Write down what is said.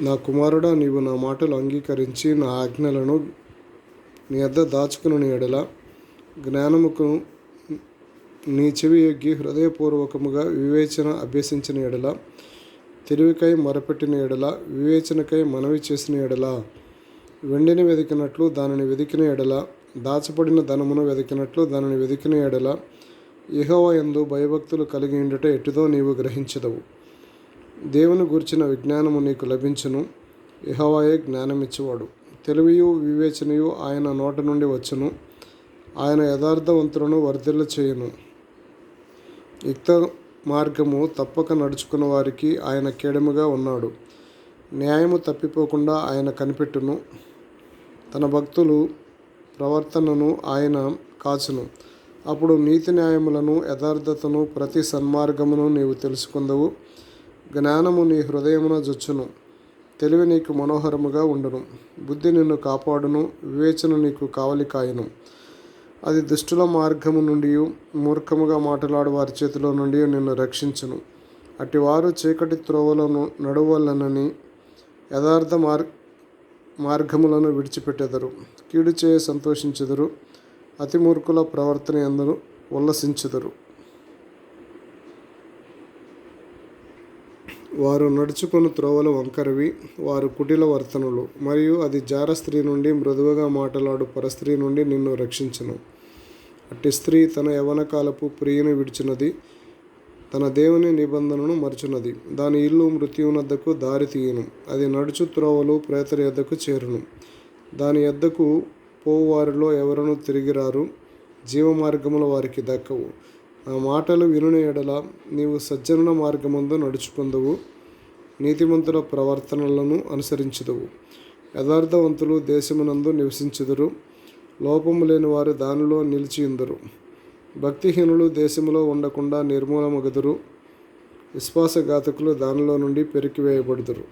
నా కుమారుడా నీవు నా మాటలు అంగీకరించి నా ఆజ్ఞలను నీ వద్ద దాచుకుని ఎడల. జ్ఞానముకు నీ చెవి ఎగ్గి హృదయపూర్వకముగా వివేచన అభ్యసించిన ఎడల. తెలివికై మొరపెట్టిన ఎడల వివేచనకై మనవి చేసిన ఎడల. వెండిని వెదికినట్లు దానిని వెదికిన ఎడల. దాచబడిన ధనమును వెదికినట్లు దానిని వెదికిన ఎడల. యెహోవా ఎందు భయభక్తులు కలిగి ఉండుట ఎటుదో నీవు గ్రహించదవు. దేవుని గురించిన విజ్ఞానము నీకు లభించును. ఇహవాయే జ్ఞానమిచ్చేవాడు. తెలివియు వివేచనయు ఆయన నోట నుండి వచ్చును. ఆయన యథార్థవంతులను వర్ధిల్ల చేయును యుక్త మార్గము తప్పక నడుచుకున్న వారికి ఆయన కేడముగా ఉన్నాడు. న్యాయము తప్పిపోకుండా ఆయన కనిపెట్టును. తన భక్తులు ప్రవర్తనను ఆయన కాచును. అప్పుడు నీతి న్యాయములను యథార్థతను ప్రతి సన్మార్గమును నీవు తెలుసుకుందవు. జ్ఞానము నీ హృదయమున జొచ్చును. తెలివి నీకు మనోహరముగా ఉండును. బుద్ధి నిన్ను కాపాడును. వివేచన నీకు కావలి కాయను. అది దుష్టుల మార్గము నుండి మూర్ఖముగా మాట్లాడు వారి చేతిలో నుండి నిన్ను రక్షించును. అటివారు వారు చీకటి త్రోవలను నడువలనని యథార్థ మార్ మార్గములను విడిచిపెట్టెదరు. కీడు చేయ సంతోషించెదరు. అతి మూర్ఖుల ప్రవర్తన ఎందరు ఉల్లసించెదరు. వారు నడుచుకొని త్రోవలు వంకరవి వారు కుటిల వర్తనులు. మరియు అది జార స్త్రీ నుండి మృదువుగా మాట్లాడు పరస్త్రీ నుండి నిన్ను రక్షించను. అట్టి స్త్రీ తన యవనకాలపు ప్రియుని విడిచినది తన దేవుని నిబంధనను మరచునది. దాని ఇల్లు మృత్యువునద్దకు దారి తీయను. అది నడుచు త్రోవలు ప్రేతరి యొద్దకు చేరును. దాని యొద్దకు పోవారిలో ఎవరను తిరిగిరారు. జీవమార్గముల వారికి దక్కవు. నా మాటలు వినుని ఎడల నీవు సజ్జనుల మార్గమందు నడుచుకుందువు నీతిమంతుల ప్రవర్తనలను అనుసరించుదువు. యథార్థవంతులు దేశమునందు నివసించుదురు లోపము లేని వారు దానిలో నిలిచియుందురు భక్తిహీనులు దేశములో ఉండకుండా నిర్మూలమగుదురు విశ్వాసఘాతకులు దానిలో నుండి పెరికివేయబడుదురు.